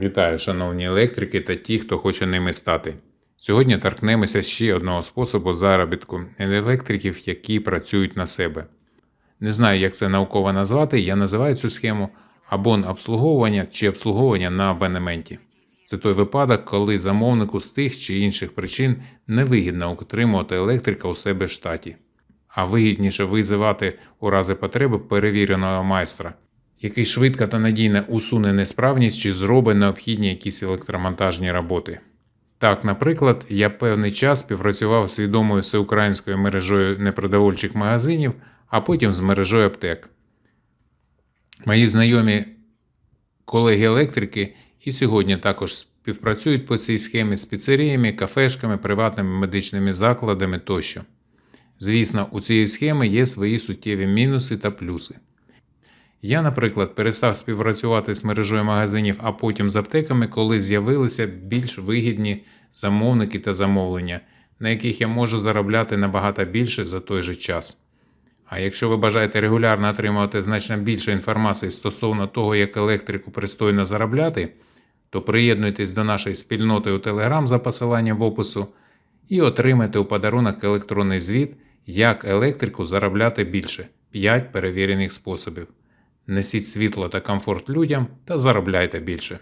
Вітаю, шановні електрики та ті, хто хоче ними стати. Сьогодні торкнемося ще одного способу заробітку електриків, які працюють на себе. Не знаю, як це науково назвати, я називаю цю схему абон обслуговування чи обслуговування на абонементі. Це той випадок, коли замовнику з тих чи інших причин невигідно утримувати електрика у себе в штаті, а вигідніше визивати у разі потреби перевіреного майстра, який швидко та надійно усуне несправність чи зробить необхідні якісь електромонтажні роботи. Так, наприклад, я певний час співпрацював з відомою всеукраїнською мережею непродовольчих магазинів, а потім з мережею аптек. Мої знайомі колеги-електрики і сьогодні також співпрацюють по цій схемі з піцеріями, кафешками, приватними медичними закладами тощо. Звісно, у цієї схеми є свої суттєві мінуси та плюси. Я, наприклад, перестав співпрацювати з мережею магазинів, а потім з аптеками, коли з'явилися більш вигідні замовники та замовлення, на яких я можу заробляти набагато більше за той же час. А якщо ви бажаєте регулярно отримувати значно більше інформації стосовно того, як електрику пристойно заробляти, то приєднуйтесь до нашої спільноти у Telegram за посиланням в опису і отримайте у подарунок електронний звіт, як електрику заробляти більше 5 перевірених способів. Несіть світло та комфорт людям та заробляйте більше.